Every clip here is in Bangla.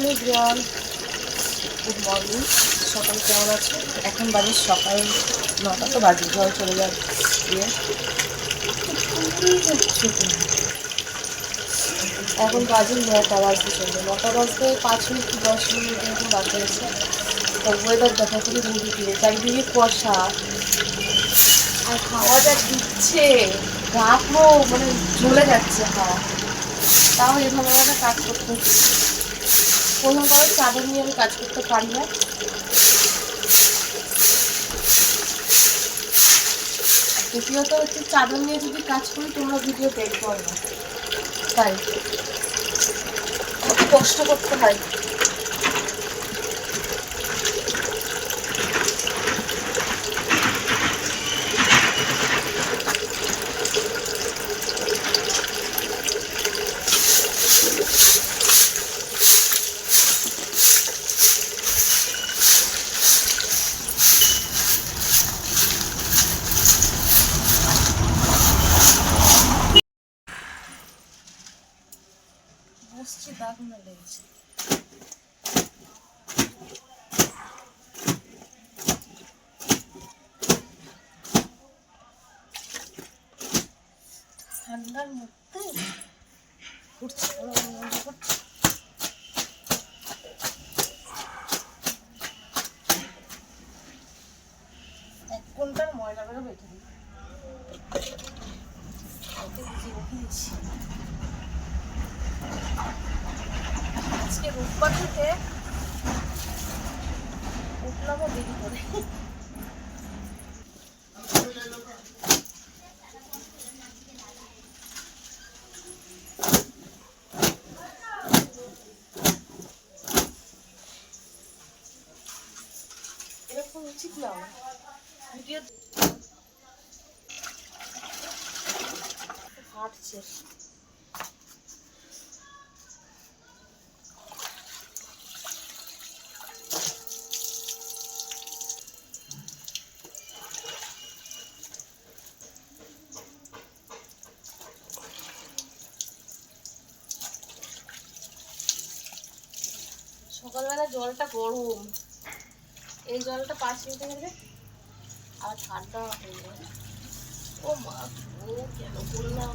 এভরিওয়ান গুড মর্নিং সকাল কেমন আছে? এখন বাজে সকাল নটা, তো বাজে, জল চলে দিয়ে। এখন বাজে নটা বাজতে চলবে নটা বাজতে পাঁচ মিনিট কি দশ মিনিট এরকম বাজে আছে। তো ওয়েদার দেখা করে রুটি ফিরে চারিদিকে কুয়াশা। আর খাওয়া যা দিচ্ছে পুরো মানে জ্বলে যাচ্ছে খাওয়া তাও এভাবে একটা কাজ করতে করে চাদর নিয়ে আমি কাজ করতে পারি না। দ্বিতীয়ত হচ্ছে, চাদর নিয়ে যদি কাজ করি, তোমরা ভিডিও দেখব না। তাই। কষ্ট করতে হয়। দারুণ লেগেছে ঠান্ডার মধ্যে এক ঘণ্টার ময়লা বেরো বেঁধে দিই রেখে আজকে রোববার থেকে দেরি করে। এরকম উচিত না। হাঁটছে। সকালবেলা জলটা গরম। এই জলটা পাঁচ মিনিটে গেলে আর ঠান্ডা হয়ে যাবে। ও মা, ও কেন করলাম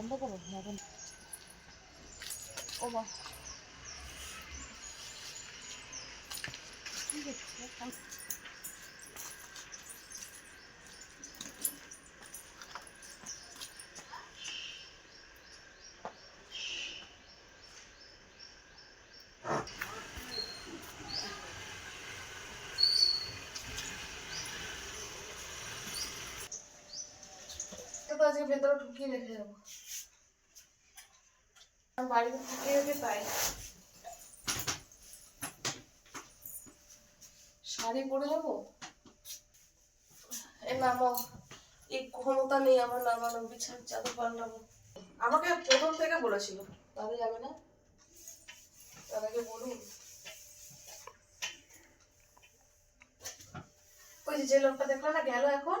বন্ধ করো এখন ও বা কি হচ্ছে তো আজকে ভেতরে ঢুকিয়ে রেখে যাব আর বাড়িতে ঢুকিয়ে রেখে তাই। শাড়ি পরে যাব? এ নামো এই ক্ষমতা নেই আমার নামানো বিছান চাদর পাল্টাবো। আমাকে প্রথম থেকে বলেছিল। তাহলে যাবে না? আগে বলুন। ওই যে যে লোকটা দেখল না গেল এখন?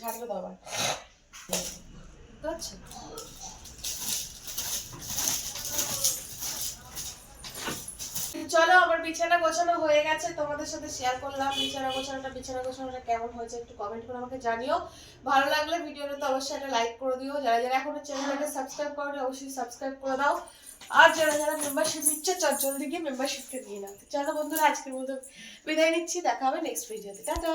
ঝাড়বে তো আবার বুঝতে চলো আমার বিছানা গোছানো হয়ে গেছে তোমাদের সাথে শেয়ার করলাম। বিছানা গোছানোটা বিছানা গোছানোটা কেমন হয়েছে একটু কমেন্ট করে আমাকে জানিও। ভালো লাগলে ভিডিওটা তো অবশ্যই একটা লাইক করে দিও। যারা যারা এখনও চ্যানেলটাকে সাবস্ক্রাইব করো অবশ্যই সাবস্ক্রাইব করে দাও। আর যারা যারা মেম্বারশিপ নিচ্ছে চট জলদি গিয়ে মেম্বারশিপটা নিয়ে নাও। চলো বন্ধুরা আজকের মতো বিদায় নিচ্ছি দেখা হবে নেক্সট ভিডিওতে টাটা!